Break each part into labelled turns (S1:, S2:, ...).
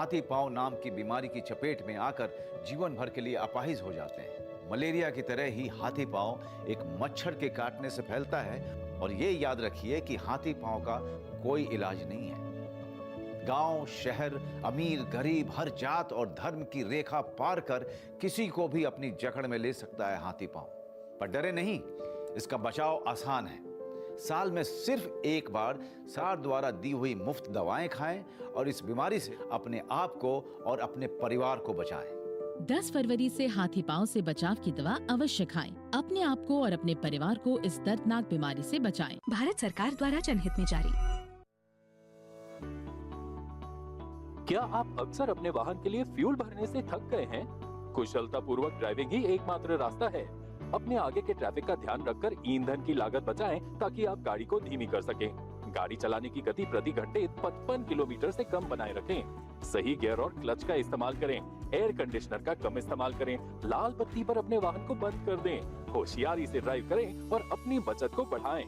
S1: हाथी पाँव नाम की बीमारी की चपेट में आकर जीवन भर के लिए अपाहिज हो जाते हैं। मलेरिया की तरह ही हाथी पाँव एक मच्छर के काटने से फैलता है और ये याद रखिए कि हाथी पाँव का कोई इलाज नहीं है। गाँव, शहर, अमीर, गरीब, हर जात और धर्म की रेखा पार कर किसी को भी अपनी जकड़ में ले सकता है हाथी पाँव। पर डरे नहीं, इसका बचाव आसान है। साल में सिर्फ़ एक बार सार द्वारा दी हुई मुफ़्त दवाएँ खाएँ और इस बीमारी से अपने आप को और अपने परिवार को बचाएँ
S2: 10 फरवरी से हाथी पाँव से बचाव की दवा अवश्य खाएँ। अपने आप को और अपने परिवार को इस दर्दनाक बीमारी से बचाएँ।
S3: भारत सरकार द्वारा जनहित में जारी
S4: क्या आप अक्सर अपने वाहन के लिए फ्यूल भरने से थक गए हैं कुशलता पूर्वक ड्राइविंग ही एकमात्र रास्ता है अपने आगे के ट्रैफ़िक का ध्यान रखकर ईंधन की लागत बचाएँ ताकि आप गाड़ी को धीमी कर सकें। गाड़ी चलाने की गति प्रति घंटे 55 किलोमीटर से कम बनाए रखें। सही गियर और क्लच का इस्तेमाल करें। एयर कंडीशनर का कम इस्तेमाल करें। लाल बत्ती पर अपने वाहन को बंद कर दें। होशियारी से ड्राइव करें और अपनी बचत को बढ़ाएँ।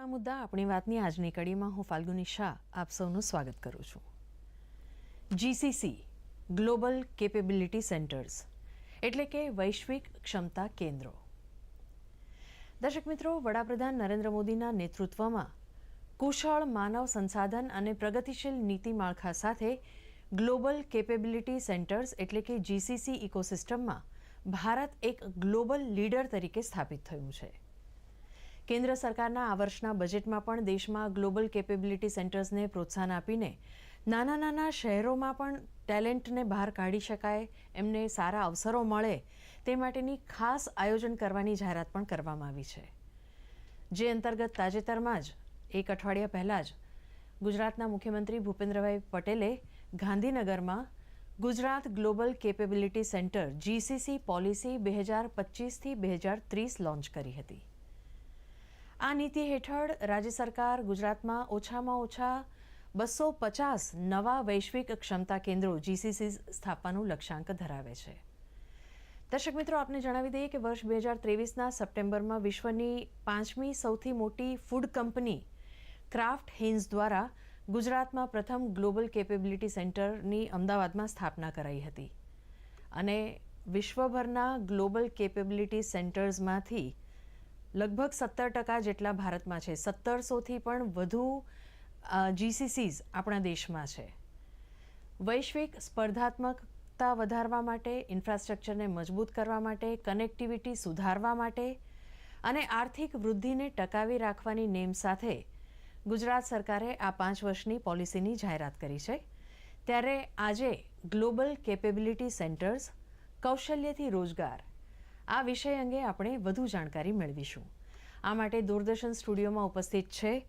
S5: આપણા મુદ્દા આપણી વાતની આજની કડીમાં હું ફાલ્ગુની શાહ આપ સૌનું સ્વાગત કરું છું. જીસીસી ગ્લોબલ કેપેબિલિટી સેન્ટર્સ એટલે કે વૈશ્વિક ક્ષમતા કેન્દ્રો. દર્શક મિત્રો, વડાપ્રધાન નરેન્દ્ર મોદીના નેતૃત્વમાં કુશળ માનવ સંસાધન અને પ્રગતિશીલ નીતિ માળખા સાથે ગ્લોબલ કેપેબિલિટી સેન્ટર્સ એટલે કે જીસીસી ઇકોસિસ્ટમમાં ભારત એક ગ્લોબલ લીડર તરીકે સ્થાપિત થયું છે. કેન્દ્ર સરકારના આ વર્ષના બજેટમાં પણ દેશમાં ગ્લોબલ કેપેબિલિટી સેન્ટર્સને પ્રોત્સાહન આપીને નાના નાના શહેરોમાં પણ ટેલેન્ટને બહાર કાઢી શકાય, એમને સારા અવસરો મળે તે માટેની ખાસ આયોજન કરવાની જાહેરાત પણ કરવામાં આવી છે. જે અંતર્ગત તાજેતરમાં જ, એક અઠવાડિયા પહેલાં જ, ગુજરાતના મુખ્યમંત્રી ભૂપેન્દ્રભાઈ પટેલે ગાંધીનગરમાં Gujarat global capability centre, GCC policy બે હજાર પચીસથી બે હજાર ત્રીસ લોન્ચ કરી હતી. આ નીતિ હેઠળ રાજ્ય સરકાર ગુજરાતમાં ઓછામાં ઓછા બસો પચાસ નવા વૈશ્વિક ક્ષમતા કેન્દ્રો જીસીસી સ્થાપવાનું લક્ષ્યાંક ધરાવે છે. દર્શક મિત્રો, આપને જણાવી દઈએ કે વર્ષ બે હજાર ત્રેવીસના સપ્ટેમ્બરમાં વિશ્વની પાંચમી સૌથી મોટી ફૂડ કંપની ક્રાફ્ટ હિન્સ દ્વારા ગુજરાતમાં પ્રથમ ગ્લોબલ કેપેબિલિટી સેન્ટરની અમદાવાદમાં સ્થાપના કરાઈ હતી. અને વિશ્વભરના ગ્લોબલ કેપેબિલિટી સેન્ટર્સમાંથી લગભગ સત્તર ટકા જેટલા ભારતમાં છે. સત્તરસોથી પણ વધુ જીસીસીઝ આપણા દેશમાં છે. વૈશ્વિક સ્પર્ધાત્મકતા વધારવા માટે, ઇન્ફ્રાસ્ટ્રક્ચરને મજબૂત કરવા માટે, કનેક્ટિવિટી સુધારવા માટે અને આર્થિક વૃદ્ધિને ટકાવી રાખવાની નેમ સાથે ગુજરાત સરકારે આ પાંચ વર્ષની પોલિસીની જાહેરાત કરી છે. ત્યારે આજે ગ્લોબલ કેપેબિલિટી સેન્ટર્સ કૌશલ્યથી રોજગાર આ વિષય અંગે આપણે વધુ જાણકારી મેળવીશું. આ માટે દૂરદર્શન સ્ટુડિયોમાં ઉપસ્થિત છે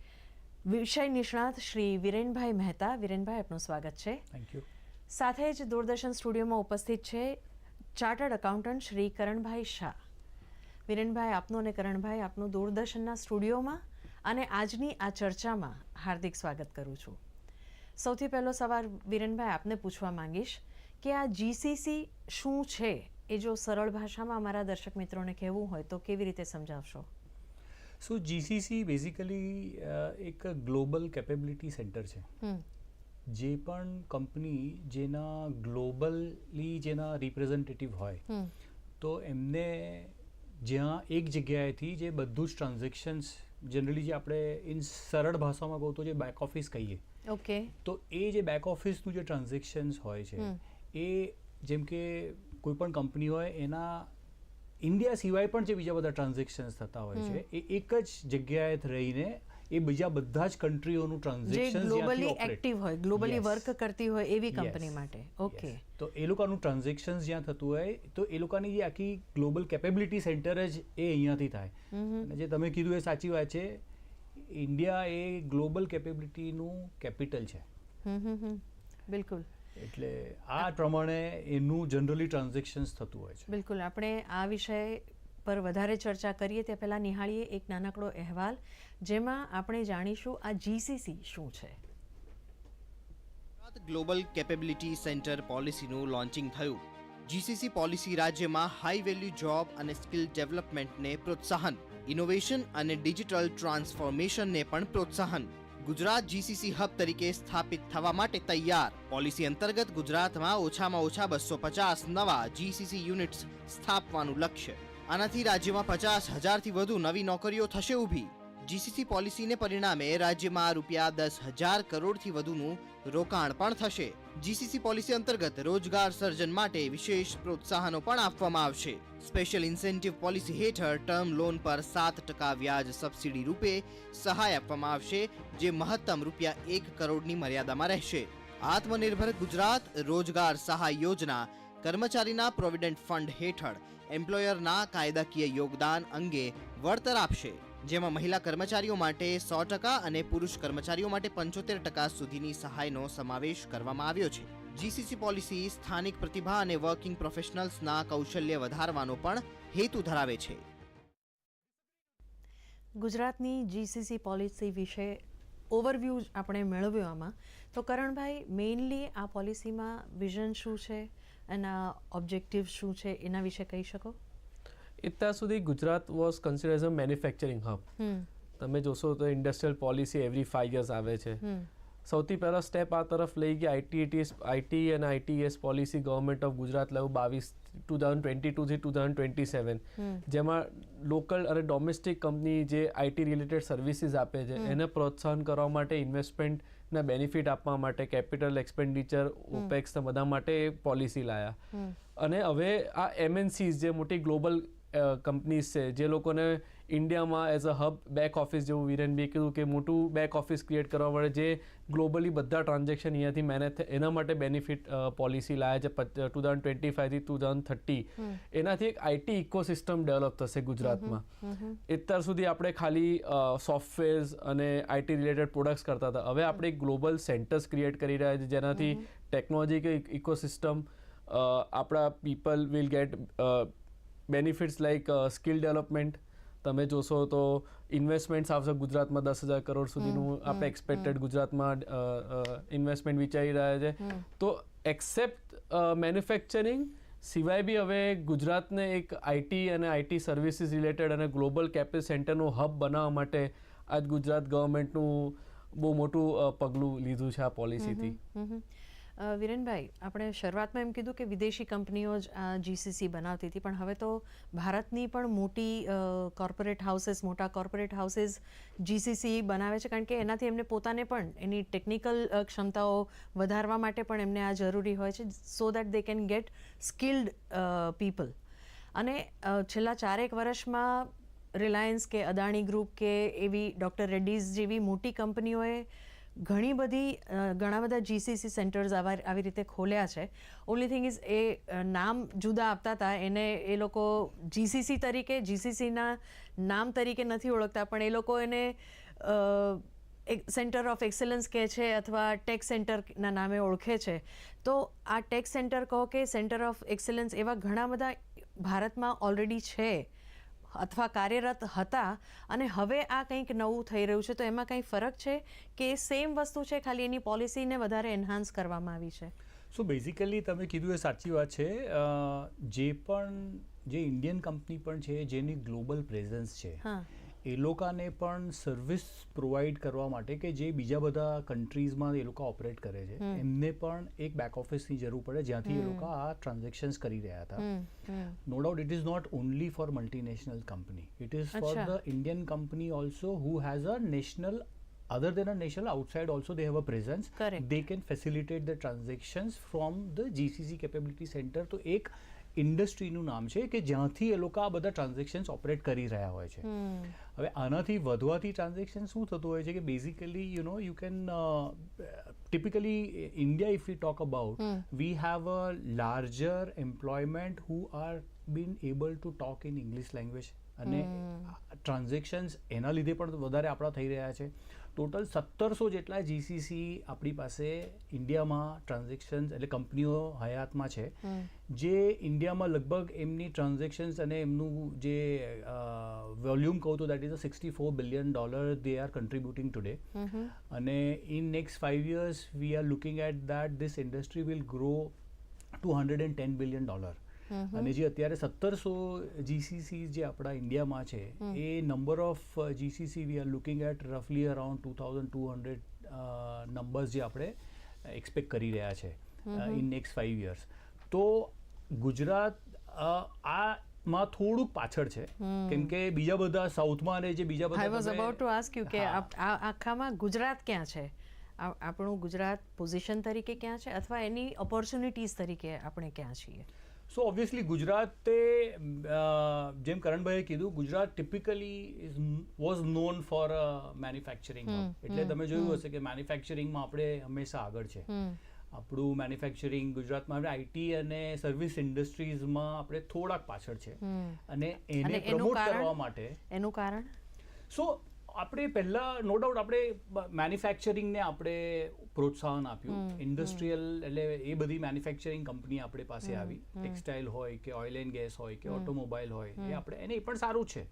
S5: વિષય નિષ્ણાત શ્રી વિરેનભાઈ મહેતા. વિરેનભાઈ આપનું સ્વાગત છે.
S6: થેન્ક યુ
S5: સાથે જ દૂરદર્શન સ્ટુડિયોમાં ઉપસ્થિત છે ચાર્ટર્ડ એકાઉન્ટન્ટ શ્રી કરણભાઈ શાહ. વિરેનભાઈ આપનું અને કરણભાઈ આપનું દૂરદર્શનના સ્ટુડિયોમાં અને આજની આ ચર્ચામાં હાર્દિક સ્વાગત કરું છું. સૌથી પહેલો સવાલ વિરેનભાઈ આપને પૂછવા માંગીશ કે આ જીસીસી શું છે? એ જો સરળ ભાષામાં અમારા દર્શક મિત્રોને કહેવું હોય તો કેવી રીતે સમજાવશો?
S6: સો જીસીસી બેઝિકલી એક ગ્લોબલ કેપેબિલિટી સેન્ટર છે. જે પણ કંપની જેના ગ્લોબલી જેના રિપ્રેઝેન્ટેટિવ હોય તો એમને જ્યાં એક જગ્યાએથી જે બધું જ ટ્રાન્ઝેક્શન્સ જનરલી જે આપણે ઇન સરળ ભાષામાં કહું તો જે બેક ઓફિસ કહીએ
S5: ઓકે
S6: તો એ જે બેક ઓફિસનું જે ટ્રાન્ઝેક્શન્સ હોય છે એ જેમ કે કોઈ પણ કંપની હોય એના ઇન્ડિયા સિવાય પણ જે બીજા બધા ટ્રાન્ઝેક્શન્સ થતા હોય છે એ એક જ જગ્યાએ રહીને એ બીજા બધા જ કન્ટ્રીઓનું ટ્રાન્ઝેક્શન
S5: ગ્લોબલી એક્ટિવ હોય ગ્લોબલી વર્ક કરતી હોય એવી કંપની માટે. ઓકે
S6: તો એ લોકોનું ટ્રાન્ઝેક્શન જ્યાં થતું હોય તો એ લોકોની જે આખી ગ્લોબલ કેપેબિલિટી સેન્ટર જ એ અહીંયાથી થાય. અને જે તમે કીધું એ સાચી વાત છે ઇન્ડિયા એ ગ્લોબલ કેપેબિલિટીનું કેપિટલ છે.
S5: બિલકુલ.
S6: એટલે આ પ્રમાણે એનું જનરલી ટ્રાન્ઝેક્શન્સ થતું હોય છે.
S5: બિલકુલ. આપણે આ વિષય પર વધારે ચર્ચા કરીએ તે પહેલાં નિહાળીએ એક નાનકડો અહેવાલ જેમાં આપણે જાણીશું આ જીસીસી શું છે.
S7: ગ્લોબલ કેપેબિલિટી સેન્ટર પોલિસીનું લોન્ચિંગ થયું. જીસીસી પોલિસી રાજ્યમાં હાઈ વેલ્યુ જોબ અને સ્કિલ ડેવલપમેન્ટને પ્રોત્સાહન ઇનોવેશન અને ડિજિટલ ટ્રાન્સફોર્મેશનને પણ પ્રોત્સાહન. ગુજરાત જીસીસી હબ તરીકે સ્થાપિત થવા માટે તૈયાર. પોલિસી અંતર્ગત ગુજરાતમાં ઓછામાં ઓછા બસો પચાસ નવા જીસીસી યુનિટ્સ સ્થાપવાનું લક્ષ્ય. આનાથી રાજ્યમાં પચાસ હજારથી વધુ નવી નોકરીઓ થશે ઊભી. જીસીસી પોલિસીને પરિણામે રાજ્યમાં રૂપિયા દસ હજાર કરોડથી વધુનું રોકાણ પણ થશે. જીસીસી પોલિસી અંતર્ગત રોજગાર સર્જન માટે વિશેષ પ્રોત્સાહનો પણ આપવામાં આવશે. સ્પેશિયલ ઇન્સેન્ટિવ પોલિસી હેઠળ ટર્મ લોન પર સાત ટકા વ્યાજ સબસિડી રૂપે સહાય આપવામાં આવશે, જે મહત્તમ રૂપિયા એક કરોડની મર્યાદામાં રહેશે. આત્મનિર્ભર ગુજરાત રોજગાર સહાય યોજના કર્મચારીના પ્રોવિડન્ટ ફંડ હેઠળ એમ્પ્લોયરના કાયદાકીય યોગદાન અંગે વળતર આપશે. જેમાં મહિલા કર્મચારીઓ માટે સો ટકા અને પુરુષ કર્મચારીઓ માટે પંચોતેર ટકા સુધીની સહાયનો સમાવેશ કરવામાં આવ્યો છે. જીસીસી પોલિસી સ્થાનિક પ્રતિભા અને વર્કિંગ પ્રોફેશનલ્સના કૌશલ્ય વધારવાનો પણ હેતુ ધરાવે છે.
S5: ગુજરાતની જીસીસી પોલિસી વિશે ઓવરવ્યૂ આપણે મેળવ્યો આમાં. તો કરણભાઈ મેઇનલી આ પોલિસીમાં વિઝન શું છે? એના ઓબ્જેક્ટિવ શું છે? એના વિશે કહી શકો?
S8: અત્યાર સુધી Gujarat was consider as a manufacturing
S5: hub
S8: તમે જોશો તો industrial policy every five years આવે છે. સૌથી પહેલો સ્ટેપ આ તરફ લઈ ગયા. આઈટીએટીએસ આઈટી અને ITES policy government of Gujarat લાવ્યું બાવીસ ટુ થાઉઝન્ડ ટ્વેન્ટી ટુથી ટુ થાઉઝન્ડ ટ્વેન્ટી સેવન જેમાં લોકલ અને ડોમેસ્ટિક કંપની જે આઈટી રિલેટેડ સર્વિસીસ આપે છે એને પ્રોત્સાહન કરવા માટે ઇન્વેસ્ટમેન્ટના બેનિફિટ આપવા માટે કેપિટલ એક્સપેન્ડિચર ઓપેક્સ બધા માટે પોલિસી લાયા. અને હવે આ એમએનસીઝ જે મોટી ગ્લોબલ કંપનીઝ છે જે લોકોને ઇન્ડિયામાં as a hub back office જેવું વિરેનબી કીધું કે મોટું બેક ઓફિસ ક્રિએટ કરવા માટે જે ગ્લોબલી બધા ટ્રાન્ઝેક્શન અહીંયાથી મેનેજ થાય એના માટે બેનિફિટ પોલિસી લાયા છે ટુ થાઉઝન્ડ ટ્વેન્ટી ફાઈવથી ટુ થાઉઝન્ડ થર્ટી એનાથી એક આઈટી ઇકોસિસ્ટમ ડેવલપ થશે ગુજરાતમાં. અત્યાર સુધી આપણે ખાલી સોફ્ટવેર્સ અને આઈટી રિલેટેડ પ્રોડક્ટ્સ કરતા હતા. હવે આપણે ગ્લોબલ સેન્ટર્સ ક્રિએટ કરી રહ્યા છે જેનાથી ટેકનોલોજી કે ઇકોસિસ્ટમ આપણા people will get benefits like skill development તમે જોશો તો ઇન્વેસ્ટમેન્ટ્સ આવશે ગુજરાતમાં દસ હજાર કરોડ સુધીનું. આપણે એક્સપેક્ટેડ ગુજરાતમાં ઇન્વેસ્ટમેન્ટ વિચારી રહ્યા છે. તો એક્સેપ્ટ મેન્યુફેક્ચરિંગ સિવાય બી હવે ગુજરાતને એક આઈટી અને આઈટી સર્વિસીસ રિલેટેડ અને ગ્લોબલ કેપિટલ સેન્ટરનું હબ બનાવવા માટે આજ ગુજરાત ગવર્મેન્ટનું બહુ મોટું પગલું લીધું છે આ પોલિસીથી
S5: વિરેનભાઈ, આપણે શરૂઆતમાં એમ કીધું કે વિદેશી કંપનીઓ જ આ જીસીસી બનાવતી હતી, પણ હવે તો ભારતની પણ મોટી કોર્પોરેટ હાઉસીસ મોટા કોર્પોરેટ હાઉસીસ જીસીસી બનાવે છે, કારણ કે એનાથી એમને પોતાને પણ એની ટેકનિકલ ક્ષમતાઓ વધારવા માટે પણ એમને આ જરૂરી હોય છે so that they can get skilled people અને છેલ્લા ચારેક વર્ષમાં રિલાયન્સ કે અદાણી ગ્રુપ કે એવી ડૉક્ટર રેડ્ડીઝ જેવી મોટી કંપનીઓએ ઘણી બધી ઘણા બધા જીસીસી સેન્ટર્સ આવા, આવી રીતે ખોલ્યા છે. ઓનલી થિંગ ઇઝ એ નામ જુદા આપતા હતા. એને એ લોકો જીસીસી તરીકે જીસીસીના નામ તરીકે નથી ઓળખતા, પણ એ લોકો એને એક સેન્ટર ઓફ એક્સલન્સ કહે છે અથવા ટેક સેન્ટરના નામે ઓળખે છે. તો આ ટેક સેન્ટર કહો કે સેન્ટર ઓફ એક્સલન્સ એવા ઘણા બધા ભારતમાં ઓલરેડી છે. અથવા કાર્યરત હતા અને હવે આ કંઈક નવું થઈ રહ્યું છે તો એમાં કંઈ ફરક છે કે સેમ વસ્તુ છે ખાલી એની પોલિસીને વધારે એન્હાન્સ કરવામાં આવી છે?
S6: સો બેઝિકલી તમે કીધું એ સાચી વાત છે. જે પણ જે ઇન્ડિયન કંપની પણ છે જેની ગ્લોબલ પ્રેઝન્સ છે
S5: હા.
S6: એ લોકોને પણ સર્વિસ પ્રોવાઈડ કરવા માટે કે જે બીજા બધા કન્ટ્રીઝમાં એ લોકો ઓપરેટ કરે છે એમને પણ એક બેક ઓફિસની જરૂર પડે જ્યાંથી એ લોકો આ ટ્રાન્ઝેક્શન્સ કરી રહ્યા હતા doubt it is not only for multinational company it is for
S5: Acha.
S6: the indian company also who has a national other than a national outside also they have a presence
S5: Correct.
S6: they can facilitate the transactions from the gcc capability center તો એક ઇન્ડસ્ટ્રીનું નામ છે કે જ્યાંથી એ લોકો આ બધા transactions operate કરી રહ્યા હોય છે. હવે આનાથી વધવાથી ટ્રાન્ઝેક્શન શું થતું હોય છે કે basically you know you can typically India if you talk about we have a larger employment who are been able to talk in English language અને ટ્રાન્ઝેક્શન્સ એના લીધે પણ વધારે આપણા થઈ રહ્યા છે. ટોટલ સત્તરસો જેટલા જીસીસી આપણી પાસે ઇન્ડિયામાં ટ્રાન્ઝેક્શન્સ એટલે કંપનીઓ હયાતમાં છે જે ઇન્ડિયામાં લગભગ એમની ટ્રાન્ઝેક્શન્સ અને એમનું જે વોલ્યુમ કહું તો that is a sixty four billion dollar they are contributing today અને in next five years we are looking at that this industry will grow to hundred and ten billion dollar અને જે અત્યારે સત્તરસો GCC જે આપણા ઇન્ડિયામાં છે એ number of GCC we are looking at રફલી around two thousand two hundred numbers જે આપણે એક્સપેક્ટ કરી રહ્યા છે ઇન નેક્સ્ટ ફાઇવ યર્સ તો ગુજરાત આ માં થોડુંક પાછળ છે. કેમ કે બીજા બધા સાઉથમાં અને જે બીજા
S5: આઈ વોઝ
S6: બધા
S5: અબાઉટ ટુ આસ્ક યુ કે આ આખામાં ગુજરાત ક્યાં છે? આપણું ગુજરાત પોઝિશન તરીકે ક્યાં છે? અથવા એની ઓપોર્ચ્યુનિટીઝ તરીકે આપણે ક્યાં છીએ?
S6: સો ઓબ્વિયસલી ગુજરાતે જેમ કરણભાઈએ કીધું Gujarat typically was known for manufacturing એટલે તમે જોયું હશે કે મેન્યુફેક્ચરિંગમાં આપણે હંમેશા આગળ છે આપણું મેન્યુફેક્ચરિંગ ગુજરાતમાં આઈટી અને સર્વિસ ઇન્ડસ્ટ્રીઝમાં આપણે થોડાક પાછળ છે અને એને પ્રમોટ કરવા માટે
S5: એનું કારણ
S6: સો આપણે પહેલાં નો ડાઉટ આપણે મેન્યુફેક્ચરિંગને આપણે પ્રોત્સાહન આપ્યું. ઇન્ડસ્ટ્રીયલ એટલે એ બધી મેન્યુફેક્ચરિંગ કંપની આપણે પાસે આવી. ટેક્સટાઇલ હોય કે ઓઇલ એન્ડ ગેસ હોય કે ઓટોમોબાઈલ હોય એ આપણે એને એ પણ સારું છે.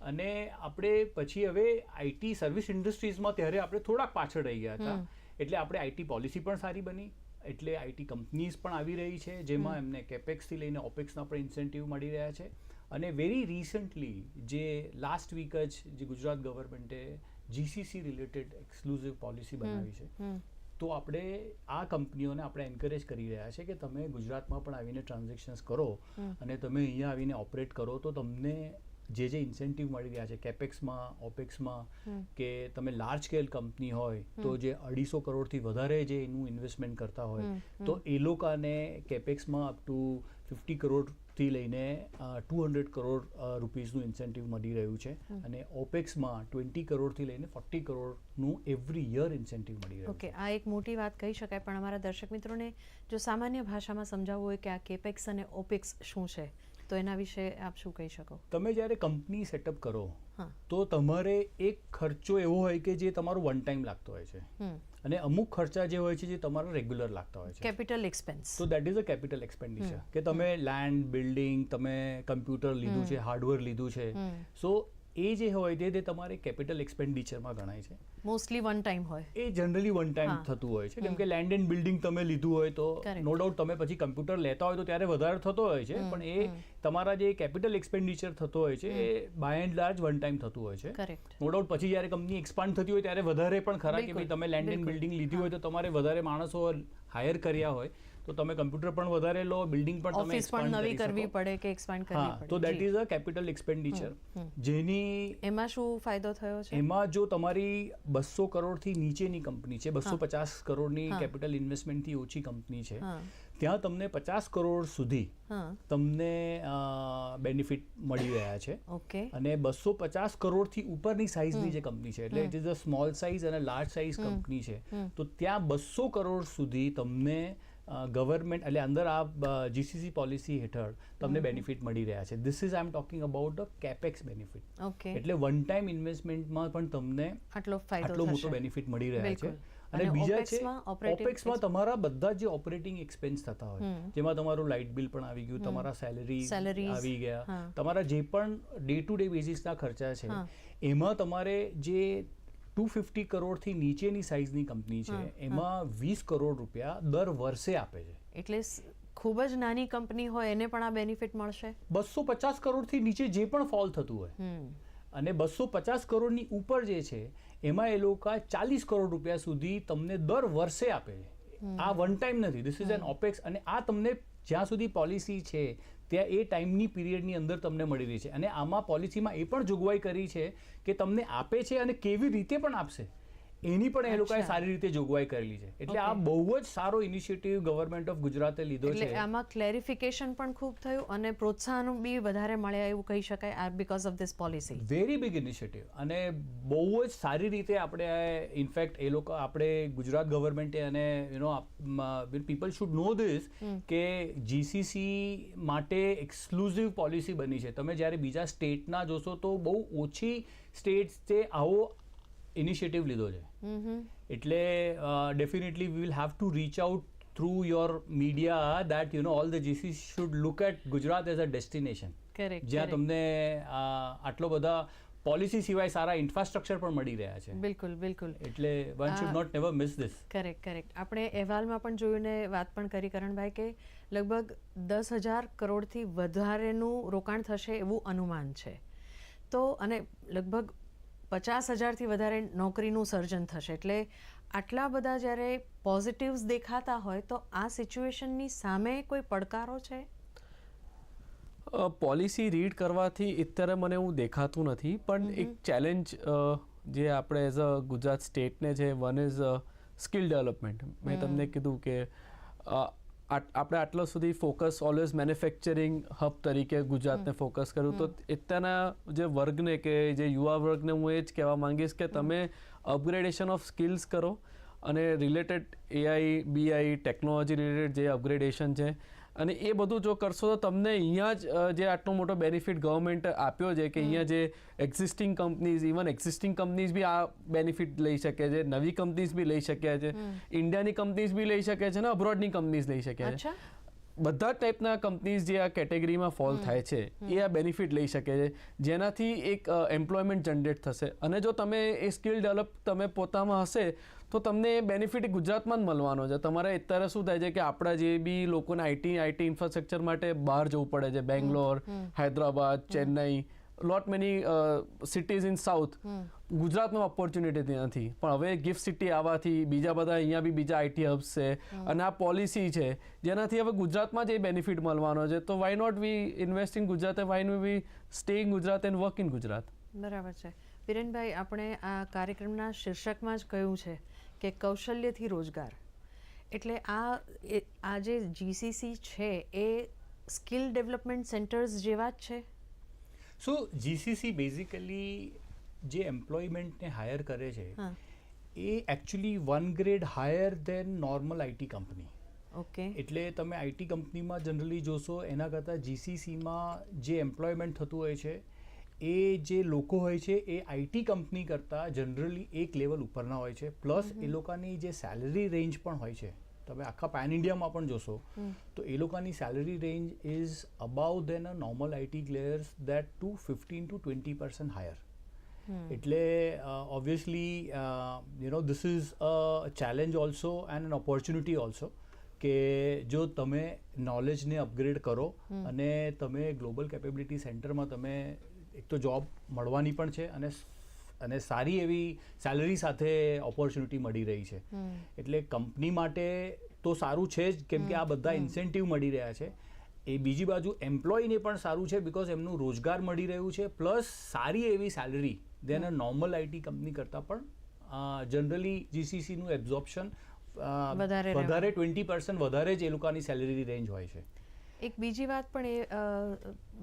S6: અને આપણે પછી હવે આઈટી સર્વિસ ઇન્ડસ્ટ્રીઝમાં ત્યારે આપણે થોડાક પાછળ રહી ગયા હતા. એટલે આપણે આઈટી પોલિસી પણ સારી બની. એટલે આઈટી કંપનીઝ પણ આવી રહી છે જેમાં એમને કેપેક્સથી લઈને ઓપેક્સના પણ ઇન્સેન્ટિવ મળી રહ્યા છે. અને વેરી રિસન્ટલી જે લાસ્ટ વીક જ જે ગુજરાત ગવર્મેન્ટે જીસીસી રિલેટેડ એક્સક્લુઝિવ પોલિસી બનાવી છે. તો આપણે આ કંપનીઓને આપણે એન્કરેજ કરી રહ્યા છે કે તમે ગુજરાતમાં પણ આવીને ટ્રાન્ઝેક્શન્સ કરો અને તમે અહીંયા આવીને ઓપરેટ કરો તો તમને જે જે ઇન્સેન્ટિવ મળી રહ્યા છે કેપેક્સમાં ઓપેક્સમાં કે તમે લાર્જ સ્કેલ કંપની હોય તો જે અઢીસો કરોડથી વધારે જે એનું ઇન્વેસ્ટમેન્ટ કરતા હોય તો એ લોકોને કેપેક્સમાં અપ ટુ ફિફ્ટી કરોડથી લઈને ટુ હંડ્રેડ કરોડ રૂપીઝનું ઇન્સેન્ટિવ મળી રહ્યું છે. અને ઓપેક્સમાં ટ્વેન્ટી કરોડથી લઈને ફોર્ટી કરોડનું એવરી યર ઇન્સેન્ટિવ મળી રહ્યું
S5: ઓકે આ એક મોટી વાત કહી શકાય પણ અમારા દર્શક મિત્રોને જો સામાન્ય ભાષામાં સમજાવવું હોય કે આ કેપેક્સ અને ઓપેક્સ શું છે તો એના વિશે આપ શું કહી શકો?
S6: તમે જ્યારે કંપની સેટઅપ કરો તો તમારે એક ખર્ચો એવો હોય કે જે તમારો વન ટાઈમ લાગતો હોય છે. અને અમુક ખર્ચા જે હોય છે જે તમારા રેગ્યુલર લાગતા હોય છે.
S5: કેપિટલ એક્સપેન્સ
S6: તો that is a capital expenditure કે તમે લેન્ડ બિલ્ડિંગ તમે કમ્પ્યુટર લીધું છે હાર્ડવેર લીધું છે. સો એ જે હોય તે તે તમારે કેપિટલ એક્સપેન્ડિચરમાં ગણાય છે.
S5: મોસ્ટલી વન ટાઈમ હોય.
S6: એ જનરલી વન ટાઈમ થતું હોય છે. કેમ કે લેન્ડ એન્ડ બિલ્ડિંગ તમે લીધું હોય તો. નો ડાઉટ તમે પછી કમ્પ્યુટર લેતા હોય તો ત્યારે વધારે થતો હોય છે. પણ એ તમારા જે કેપિટલ એક્સપેન્ડિચર થતો હોય છે એ by and large one time થતું હોય છે. નો ડાઉટ પછી જ્યારે કંપની એક્સપાન્ડ થતી હોય ત્યારે વધારે પણ ખરા કે ભાઈ તમે લેન્ડ એન્ડ બિલ્ડિંગ લીધી હોય તો તમારે વધારે માણસો હાયર કર્યા હોય. તો તમે કમ્પ્યુટર પણ વધારે લો બિલ્ડિંગ પણ તમે
S5: ઓફિસ પણ નવી કરવી પડે કે એક્સપાન્ડ કરવી પડે.
S6: તો
S5: that
S6: is a capital expenditure જેની
S5: એમાં શું ફાયદો થયો છે?
S6: એમાં જો તમારી બસો કરોડથી નીચેની કંપની છે બસો પચાસ કરોડની
S5: કેપિટલ
S6: કેપિટલ ઇન્વેસ્ટમેન્ટથી ઓછી કંપની છે ત્યાં તમને પચાસ કરોડ સુધી તમને બેનિફિટ મળી રહ્યા છે.
S5: ઓકે.
S6: અને બસો પચાસ કરોડથી ઉપરની સાઇઝની જે કંપની છે એટલે it is a small size અને લાર્જ સાઇઝ કંપની છે. તો ત્યાં બસો કરોડ સુધી તમને ગવર્મેન્ટ એટલે અંદર આ જીસીસી પોલિસી હેઠળ તમને બેનિફિટ મળી રહ્યા છે. This is I am talking about the capex benefit
S5: okay
S6: એટલે વન ટાઈમ ઇન્વેસ્ટમેન્ટમાં પણ તમને
S5: આટલો ફાયદો
S6: આટલો મોટો બેનિફિટ મળી રહ્યા છે. અને બીજા છે ઓપેક્સમાં તમારા બધા જે ઓપરેટિંગ એક્સપેન્સ થતા હોય જેમાં તમારું લાઇટ બિલ પણ આવી ગયું તમારા સેલરી આવી ગયા તમારા જે પણ ડે ટુ ડે બેઝિસના ખર્ચા છે એમાં તમારે જે ટુ ફિફ્ટી કરોડથી નીચેની સાઇઝની કંપની છે. એમાં વીસ કરોડ રૂપિયા દર વર્ષે આપે છે.
S5: એટલે ખૂબ જ નાની કંપની હોય એને પણ આ બેનિફિટ મળશે?
S6: બસો પચાસ કરોડથી નીચે જે પણ ફોલ થતું હોય. અને બસો પચાસ કરોડની ઉપર જે છે એમાં એ લોકો ચાલીસ કરોડ રૂપિયા સુધી તમને દર વર્ષે આપે છે. આ વન ટાઈમ નથી. ધીસ ઇઝ એન ઓપેક્સ અને આ તમને જ્યાં સુધી પોલિસી છે ત્યાં એ ટાઈમની પીરિયડની અંદર તમને મળી રહી છે. અને આમાં પોલિસીમાં એ પણ જોગવાઈ કરી છે કે તમને આપે છે અને કેવી રીતે પણ આપશે. એની પણ એ લોકોએ સારી રીતે જોગવાઈ કરેલી છે. એટલે આ બહુ જ સારો ઇનિશિયેટિવ ગવર્મેન્ટ ઓફ ગુજરાતે લીધો
S5: એટલે
S6: છે.
S5: આમાં ક્લેરિફિકેશન પણ ખૂબ થયું અને પ્રોત્સાહન બી વધારે મળ્યા એવું કહી શકાય આ because of this policy
S6: very big initiative અને બહુ જ સારી રીતે આપણે ઇનફેક્ટ એ લોકો આપણે ગુજરાત ગવર્મેન્ટે અને you know people should know this કે જીસીસી માટે એક્સક્લુઝિવ પોલિસી બની છે. તમે જ્યારે બીજા સ્ટેટના જોશો તો બહુ ઓછી સ્ટેટ્સ તે આવો ઇનિશિયેટિવ લીધો છે. એટલે definitely we will have to reach out through your media that you know all the GC should look at Gujarat as a
S5: destination
S6: જ્યાં તમને આટલો બધા પોલિસી સિવાય સારા ઇન્ફ્રાસ્ટ્રક્ચર પણ મળી રહ્યા છે.
S5: બિલકુલ બિલકુલ.
S6: એટલે one
S5: should
S6: not never miss this
S5: correct correct આપણે અહેવાલમાં પણ જોયું ને વાત પણ કરી કરણભાઈ કે લગભગ દસ હજાર કરોડથી વધારેનું રોકાણ થશે એવું અનુમાન છે. તો અને લગભગ પચાસ હજારથી વધારે નોકરીનું સર્જન થશે. એટલે આટલા બધા જ્યારે પોઝિટિવ્સ દેખાતા હોય તો આ સિચ્યુએશનની સામે કોઈ પડકારો છે?
S8: પોલિસી રીડ કરવાથી અત્યારે મને એવું દેખાતું નથી પણ એક ચેલેન્જ જે આપણે એઝ અ ગુજરાત સ્ટેટને છે વન ઇઝ સ્કિલ ડેવલપમેન્ટ મેં તમને કીધું કે આપણે આટલા સુધી ફોકસ ઓલવેઝ મેન્યુફેક્ચરિંગ હબ તરીકે ગુજરાતને ફોકસ કર્યું તો અત્યારના જે વર્ગને કે જે યુવા વર્ગને હું એ જ કહેવા માંગીશ કે તમે અપગ્રેડેશન ઓફ સ્કિલ્સ કરો અને related AI BI technology related જે અપગ્રેડેશન છે અને એ બધું જો કરશો તો તમને અહીંયા જ જે આટલો મોટો બેનિફિટ ગવર્મેન્ટ આપ્યો છે કે અહીંયા જે existing companies even existing companies બી આ બેનિફિટ લઈ શકે છે નવી કંપનીઝ બી લઈ શકે છે ઇન્ડિયાની કંપનીઝ બી લઈ શકે છે ને અબ્રોડની કંપનીઝ લઈ શકે છે. બધા ટાઈપના કંપનીઝ જે આ કેટેગરીમાં ફોલ થાય છે એ આ બેનિફિટ લઈ શકે છે. જેનાથી એક એમ્પ્લોયમેન્ટ જનરેટ થશે. અને જો તમે એ સ્કિલ ડેવલપ તમે પોતામાં હશે તો તમને એ બેનિફિટ ગુજરાતમાં જ મળવાનો છે. તમારે અત્યારે શું થાય છે કે આપણા જે બી લોકોને આઈટી આઈટી ઇન્ફ્રાસ્ટ્રક્ચર માટે બહાર જવું પડે છે. Bangalore Hyderabad Chennai lot many cities in south ગુજરાતમાં ઓપોર્ચ્યુનિટી નથી. પણ હવે ગિફ્ટ સિટી આવવાથી બીજા બધા અહીંયા બી બીજા આઈટી હબ્સ છે અને આ પોલિસી છે. જેનાથી હવે ગુજરાતમાં જ એ બેનિફિટ મળવાનો છે. તો why not we invest in Gujarat why not we stay in Gujarat and work in Gujarat?
S5: બરાબર છે. વિરેનભાઈ આપણે આ કાર્યક્રમના શીર્ષકમાં જ કહ્યું છે કે કૌશલ્યથી રોજગાર. એટલે આ આ જે જીસીસી છે એ સ્કિલ ડેવલપમેન્ટ સેન્ટર્સ જેવા જ છે?
S6: સો જીસીસી બેઝિકલી જે એમ્પ્લોયમેન્ટને હાયર કરે છે એ actually one grade higher than normal IT company
S5: okay
S6: એટલે તમે આઈટી કંપનીમાં જનરલી જોશો એના કરતાં જીસીસીમાં જે એમ્પ્લોયમેન્ટ થતું હોય છે એ જે લોકો હોય છે એ આઈટી કંપની કરતાં જનરલી એક લેવલ ઉપરના હોય છે. પ્લસ એ લોકોની જે સેલરી રેન્જ પણ હોય છે. તમે આખા પેન ઇન્ડિયામાં પણ જોશો તો એ લોકોની salary range is above than a normal IT clears that to fifteen to twenty percent higher એટલે obviously you know this is a challenge also and an opportunity also કે જો તમે નોલેજને અપગ્રેડ કરો અને તમે ગ્લોબલ કેપેબિલિટી સેન્ટરમાં તમે એક તો જોબ મળવાની પણ છે અને અને સારી એવી સેલરી સાથે ઓપોર્ચ્યુનિટી મળી રહી છે. એટલે કંપની માટે તો સારું છે જ કેમ કે આ બધા ઇન્સેન્ટિવ મળી રહ્યા છે. એ બીજી બાજુ એમ્પ્લોયને પણ સારું છે બિકોઝ એમનું રોજગાર મળી રહ્યું છે પ્લસ સારી એવી salary than a normal IT company કરતાં પણ જનરલી જીસીસીનું એબ્ઝોર્પ્શન
S5: વધારે
S6: વધારે ટ્વેન્ટી પર્સન્ટ વધારે જ એ લોકોની સેલરી રેન્જ હોય છે.
S5: એક બીજી વાત પણ એ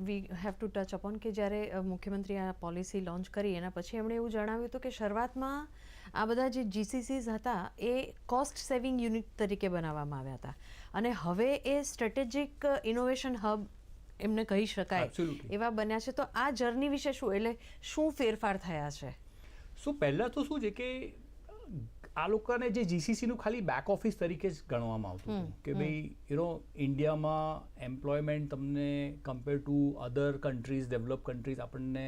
S5: we have to touch upon કે જ્યારે મુખ્યમંત્રી આ પોલિસી લોન્ચ કરી એના પછી એમણે એવું જણાવ્યું હતું કે શરૂઆતમાં આ બધા જે જીસીસીઝ હતા એ કોસ્ટ સેવિંગ યુનિટ તરીકે બનાવવામાં આવ્યા હતા. અને હવે એ સ્ટ્રેટેજિક ઇનોવેશન હબ એમને કહી શકાય એવા બન્યા છે. તો આ જર્ની વિશે શું? એટલે શું ફેરફાર થયા છે?
S6: શું પહેલાં તો શું છે કે આ લોકોને જે જીસીસીનું ખાલી બેક ઓફિસ તરીકે જ ગણવામાં આવતું હતું. કે ભાઈ યુનો ઇન્ડિયામાં એમ્પ્લોયમેન્ટ તમને compare to other countries develop countries આપણને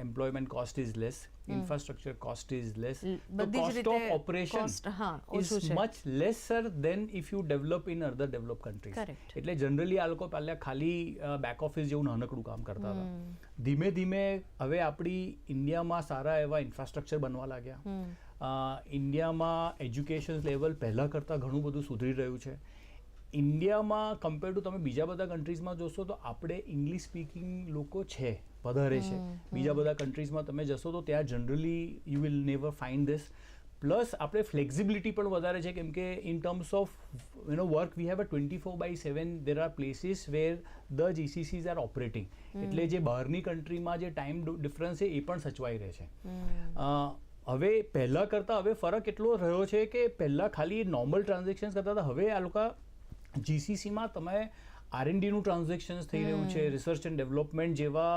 S6: employment cost is less infrastructure
S5: cost
S6: is
S5: less જ cost of operation
S6: is. Much lesser than if you develop in other develop
S5: countries.
S6: એટલે જનરલી આ લોકો પહેલાં ખાલી બેક ઓફિસ જેવું નાનકડું કામ કરતા હતા. ધીમે ધીમે હવે આપણી ઇન્ડિયામાં સારા એવા ઇન્ફ્રાસ્ટ્રક્ચર બનવા લાગ્યા. ઇન્ડિયામાં એજ્યુકેશન લેવલ પહેલાં કરતાં ઘણું બધું સુધરી રહ્યું છે. ઇન્ડિયામાં કમ્પેર ટુ તમે બીજા બધા કન્ટ્રીઝમાં જોશો તો આપણે ઇંગ્લિશ સ્પીકિંગ લોકો છે. વધારે છે. બીજા બધા કન્ટ્રીઝમાં તમે જશો તો ત્યાં generally you will never find this plus આપણે ફ્લેક્સિબિલિટી પણ વધારે છે કેમ કે in terms of you know work we have a twenty four by seven there are places where the GCCs are operating એટલે જે બહારની કન્ટ્રીમાં જે ટાઈમ ડિફરન્સ છે એ પણ સચવાઈ રહે છે. હવે પહેલાં કરતાં હવે ફરક એટલો રહ્યો છે કે પહેલાં ખાલી નોર્મલ ટ્રાન્ઝેક્શન્સ કરતા હતા. હવે આ લોકો જીસીસીમાં તમે આર એન ડીનું ટ્રાન્ઝેક્શન્સ થઈ રહ્યું છે રિસર્ચ એન્ડ ડેવલપમેન્ટ જેવા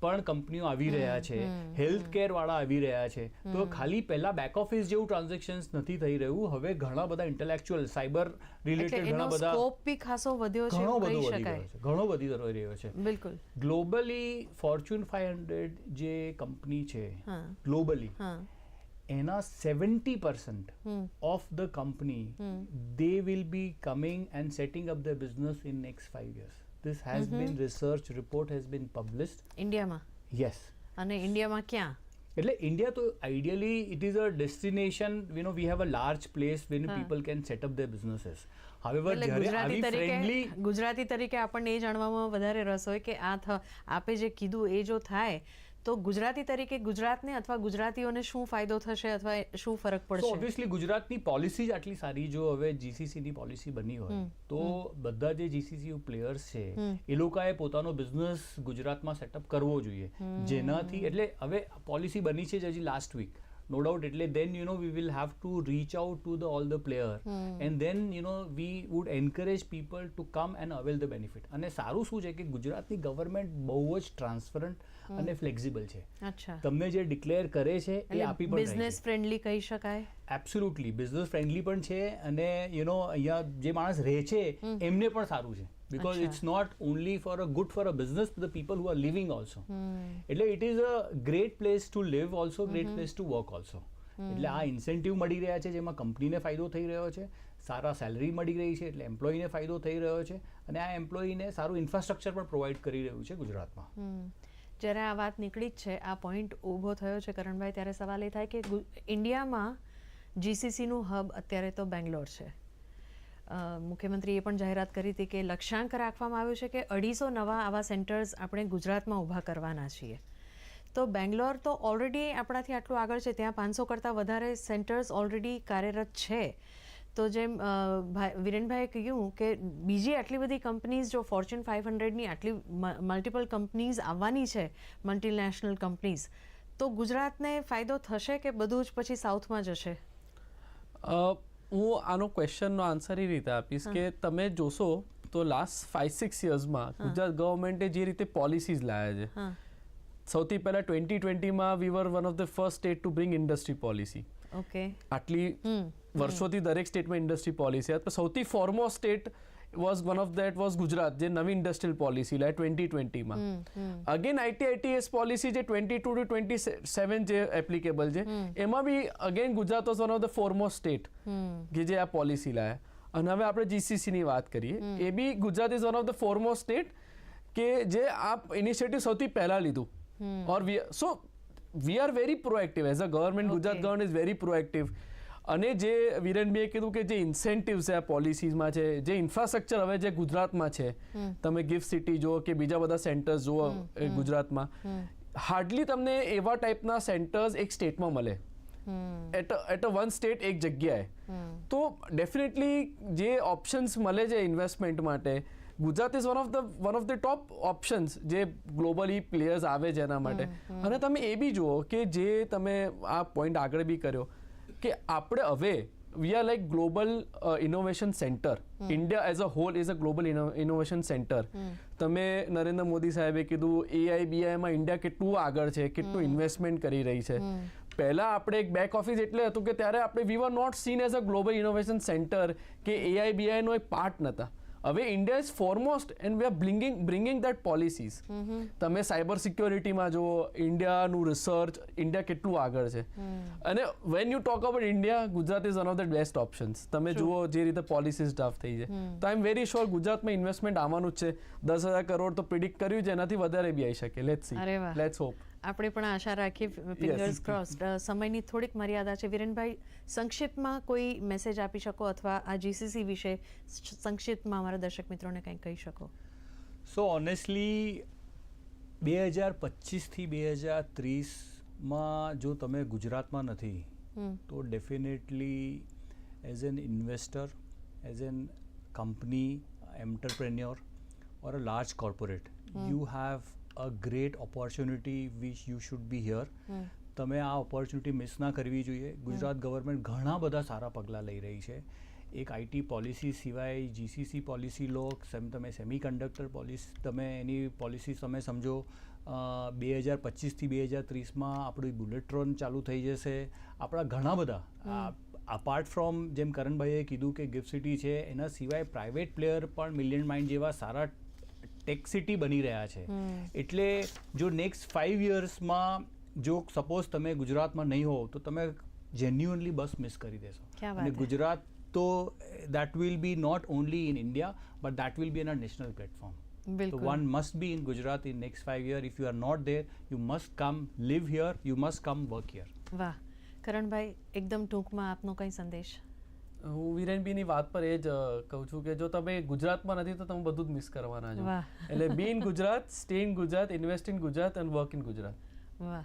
S6: પણ કંપનીઓ આવી રહ્યા છે હેલ્થ કેર વાળા આવી રહ્યા છે. તો ખાલી પહેલા બેક ઓફિસ જેવું ટ્રાન્ઝેક્શન્સ નથી થઈ રહ્યું. હવે ઘણા બધા ઇન્ટેલેક્ચ્યુઅલ સાયબર રિલેટેડ ઘણા બધા
S5: સ્કોપ બી ખાસો વધ્યો છે
S6: ઘણો બધો વધી રહ્યો છે ઘણો વધી રહ્યો છે.
S5: બિલકુલ.
S6: ગ્લોબલી ફોર્ચ્યુન ફાઈવ હંડ્રેડ જે કંપની છે ગ્લોબલી એના seventy
S5: percent
S6: of the company they will be coming and setting up the business in next five years. This has
S5: Mm-hmm.
S6: been research report has been published.
S5: ઇન્ડિયામાં
S6: yes.
S5: અને ઇન્ડિયામાં ક્યાં
S6: એટલે India તો ideally it is a destination you know we have a large
S5: place
S6: when people can set up their businesses
S5: however
S6: જ્યારે
S5: ગુજરાતી
S6: આવી friendly
S5: Gujarati તરીકે આપણને એ જાણવામાં વધારે રસ હોય કે આ આપે જે કીધું એ જો થાય તો ગુજરાતી તરીકે ગુજરાતને અથવા ગુજરાતીઓને શું ફાયદો થશે અથવા શું ફરક પડશે?
S6: ઓબ્વિયસલી ગુજરાતની પોલિસી જ આટલી સારી જો હવે જીસીસીની પોલિસી બની હોય તો બધા જે જીસીસી પ્લેયર્સ છે એ લોકોએ પોતાનો બિઝનેસ ગુજરાતમાં સેટઅપ કરવો જોઈએ. જેનાથી એટલે હવે પોલિસી બની છે જ હજી લાસ્ટ વીક નો ડાઉટ એટલે then you know we will have to reach out to the all the player and then you know we would encourage people to come and avail the benefit અને સારું શું છે કે ગુજરાતની government બહુ જ transparent અને ફ્લેક્સિબલ છે. તમને જે ડિક્લેર કરે છે એ આપી પણ
S5: બિઝનેસ ફ્રેન્ડલી કહી શકાય?
S6: એબ્સોલ્યુટલી બિઝનેસ ફ્રેન્ડલી પણ છે અને યુ નો અહીંયા જે માણસ રહે છે એમને પણ સારું છે. બિકોઝ
S5: અચ્છા.
S6: It's not only for a good for a business the people who are living also એટલે it is a great place to live also great place to work also એટલે આ ઇન્સેન્ટિવ મળી રહ્યા છે જેમાં કંપનીને ફાયદો થઈ રહ્યો છે સારા સેલરી મળી રહી છે એટલે એમ્પ્લોયીને ફાયદો થઈ રહ્યો છે અને આ એમ્પ્લોયીને સારું ઇન્ફ્રાસ્ટ્રક્ચર પણ પ્રોવાઈડ કરી રહ્યું છે ગુજરાતમાં.
S5: જ્યારે આ વાત નીકળી જ છે આ પોઈન્ટ ઊભો થયો છે કરણભાઈ ત્યારે સવાલ એ થાય કે ઇન્ડિયામાં જીસીસીનું હબ અત્યારે તો બેંગ્લોર છે. મુખ્યમંત્રીએ પણ જાહેરાત કરી હતી કે લક્ષ્યાંક રાખવામાં આવ્યું છે કે અઢીસો નવા આવા સેન્ટર્સ આપણે ગુજરાતમાં ઊભા કરવાના છીએ. તો બેંગ્લોર તો ઓલરેડી આપણાથી આટલું આગળ છે, ત્યાં પાંચસો કરતાં વધારે સેન્ટર્સ ઓલરેડી કાર્યરત છે. તો જેમ ભાઈ વિરેનભાઈએ કહ્યું કે બીજી આટલી બધી કંપનીઝ, જો ફોર્ચ્યુન ફાઇવ હંડ્રેડની આટલી મલ્ટિપલ કંપનીઝ આવવાની છે, મલ્ટીનેશનલ કંપનીઝ, તો ગુજરાતને ફાયદો થશે કે બધું જ પછી સાઉથમાં જશે?
S8: હું આનો ક્વેશ્ચનનો આન્સર એ રીતે આપીશ કે તમે જોશો તો લાસ્ટ ફાઇવ સિક્સ યર્સમાં ગુજરાત ગવર્મેન્ટે જે રીતે પોલિસીઝ લાવ્યા છે. સૌથી પહેલા twenty ટ્વેન્ટીમાં we were one of the first state to bring industry policy
S5: okay
S8: આટલી વર્ષોથી દરેક સ્ટેટમાં ઇન્ડસ્ટ્રી પોલિસી સૌથી foremost state was one of that was Gujarat જે નવી ઇન્ડસ્ટ્રીયલ પોલિસી લાય ટ્વેન્ટી ટ્વેન્ટીમાં અગેન આઈટીઆઈટીએસ પોલિસી જે twenty two to twenty seven જે એપ્લિકેબલ છે એમાં બી again Gujarat was one of the foremost state કે જે આ પોલિસી લાયા અને હવે આપણે જીસીસીની વાત કરીએ એ બી Gujarat is one of the foremost state કે જે આ ઇનિશિયેટિવ સૌથી પહેલાં લીધું or we so we are very proactive as a government
S5: Gujarat.
S8: Government is very proactive અને જે વિરેનભાઈએ કીધું કે જે ઇન્સેન્ટિવ છે આ પોલિસીઝમાં છે જે ઇન્ફ્રાસ્ટ્રક્ચર હવે જે ગુજરાતમાં છે તમે ગિફ્ટ સિટી જુઓ કે બીજા બધા સેન્ટર્સ જુઓ ગુજરાતમાં હાર્ડલી તમને એવા ટાઈપના સેન્ટર્સ એક સ્ટેટમાં મળે. At at a one state એક જગ્યાએ. તો ડેફિનેટલી જે ઓપ્શન્સ મળે છે ઇન્વેસ્ટમેન્ટ માટે Gujarat is one of the one of the top options જે ગ્લોબલી પ્લેયર્સ આવે છે એના માટે. અને તમે એ બી જુઓ કે જે તમે આ પોઈન્ટ આગળ બી કર્યો કે આપણે હવે we are like global innovation centre India as a whole is a global innovation centre તમે નરેન્દ્ર મોદી સાહેબે કીધું એઆઈ બીઆઈમાં ઇન્ડિયા કેટલું આગળ છે કેટલું ઇન્વેસ્ટમેન્ટ કરી રહી છે. પહેલા આપણે એક બેક ઓફિસ એટલે હતું કે ત્યારે આપણે we were not seen as a global innovation centre કે એઆઈ બીઆઈનો એક પાર્ટ નતા. હવે India is foremost and we are bringing bringing that policies તમે સાયબર સિક્યોરિટીમાં જુઓ ઇન્ડિયાનું રિસર્ચ ઇન્ડિયા કેટલું આગળ છે. અને when you talk about India Gujarat is one of the best options તમે જુઓ જે રીતે પોલિસીઝ ડ્રાફ્ટ થઈ છે. તો આઈ એમ વેરી શ્યોર ગુજરાતમાં ઇન્વેસ્ટમેન્ટ આવવાનું જ છે. દસ હજાર કરોડ તો પ્રિડિક્ટ કર્યું છે એનાથી વધારે બી આવી શકે. લેટ્સ સી લેટ્સ હોપ
S5: આપણે પણ આશા રાખીએ ફિંગર્સ ક્રોસ્ડ સમયની થોડીક મર્યાદા છે. વિરેનભાઈ સંક્ષિપ્તમાં કોઈ મેસેજ આપી શકો અથવા આ જીસીસી વિશે સંક્ષિપ્તમાં અમારા દર્શક મિત્રોને કંઈ કહી શકો?
S6: સો ઓનેસ્ટલી બે હજાર પચીસથી બે હજાર ત્રીસમાં જો તમે ગુજરાતમાં નથી તો definitely as an investor as an company entrepreneur or a large corporate you have a great opportunity which you should be here તમે આ ઓપોર્ચ્યુનિટી મિસ ના કરવી જોઈએ. ગુજરાત ગવર્મેન્ટ ઘણા બધા સારા પગલાં લઈ રહી છે. એક આઈટી પોલિસી સિવાય જીસીસી પોલિસી લો સેમ તમે સેમી કન્ડક્ટર પોલિસી તમે એની પોલિસી તમે સમજો બે હજાર પચીસથી બે હજાર ત્રીસમાં આપણું બુલેટ ટ્રેન ચાલુ થઈ જશે. આપણા ઘણા બધા. અપાર્ટ ફ્રોમ જેમ કરણભાઈએ કીધું કે ગિફ્ટ સિટી છે એના સિવાય પ્રાઇવેટ પ્લેયર પણ મિલિયન માઇન્ડ જેવા સારા ટેક સિટી બની રહ્યા છે. એટલે જો નેક્સ્ટ ફાઇવ યર્સમાં જો સપોઝ તમે ગુજરાતમાં નહીં હોવ તો તમે જેન્યુઅનલી બસ મિસ કરી દેશો. અને ગુજરાત તો that will be not only in India but that will be an a national platform So
S5: must
S6: one must be in Gujarat in next five year. If you are not there, you must come live here. You must come work here.
S5: વાહ. કરણભાઈ એકદમ ટૂંકમાં આપનો કંઈ સંદેશ?
S8: હું વિરેનબીની વાત પર એ જ કહું છું કે જો તમે ગુજરાતમાં નથી તો તમે બધું જ મિસ કરવાના છો. એટલે be in Gujarat stay in Gujarat invest in Gujarat and work in Gujarat.
S5: વાહ.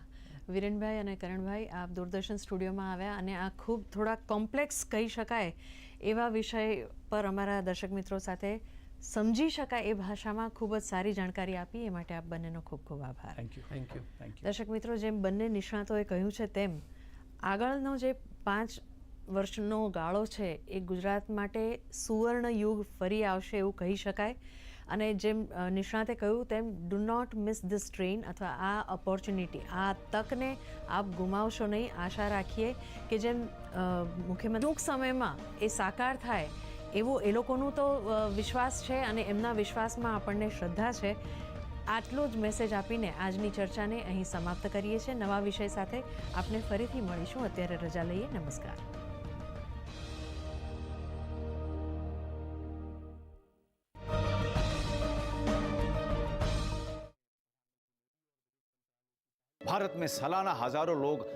S5: વિરેનભાઈ અને કરણભાઈ આપ દૂરદર્શન સ્ટુડિયોમાં આવ્યા અને આ ખૂબ થોડા કોમ્પ્લેક્સ કહી શકાય એવા વિષય પર અમારા દર્શક મિત્રો સાથે સમજી શકાય એ ભાષામાં ખૂબ જ સારી જાણકારી આપી. એ માટે આપ બંનેનો ખૂબ ખૂબ આભાર.
S8: થેન્ક યુ
S6: થેન્ક યુ
S5: દર્શક મિત્રો જેમ બંને નિષ્ણાતોએ કહ્યું છે તેમ આગળનો જે પાંચ વર્ષનો ગાળો છે એ ગુજરાત માટે સુવર્ણ યુગ ફરી આવશે એવું કહી શકાય. અને જેમ નિષ્ણાતે કહ્યું તેમ do not miss this train અથવા આ ઓપોર્ચ્યુનિટી આ તકને આપ ગુમાવશો નહીં. આશા રાખીએ કે જેમ મુખ્યમંત્રી ટૂંક સમયમાં એ સાકાર થાય, એવો એ લોકોનું તો વિશ્વાસ છે અને એમના વિશ્વાસમાં આપણને શ્રદ્ધા છે. આટલો જ મેસેજ આપીને આજની ચર્ચાને અહીં સમાપ્ત કરીએ છીએ. નવા વિષય સાથે આપણે ફરીથી મળીશું. અત્યારે રજા લઈએ. નમસ્કાર.
S1: भारत में सालाना हजारों लोग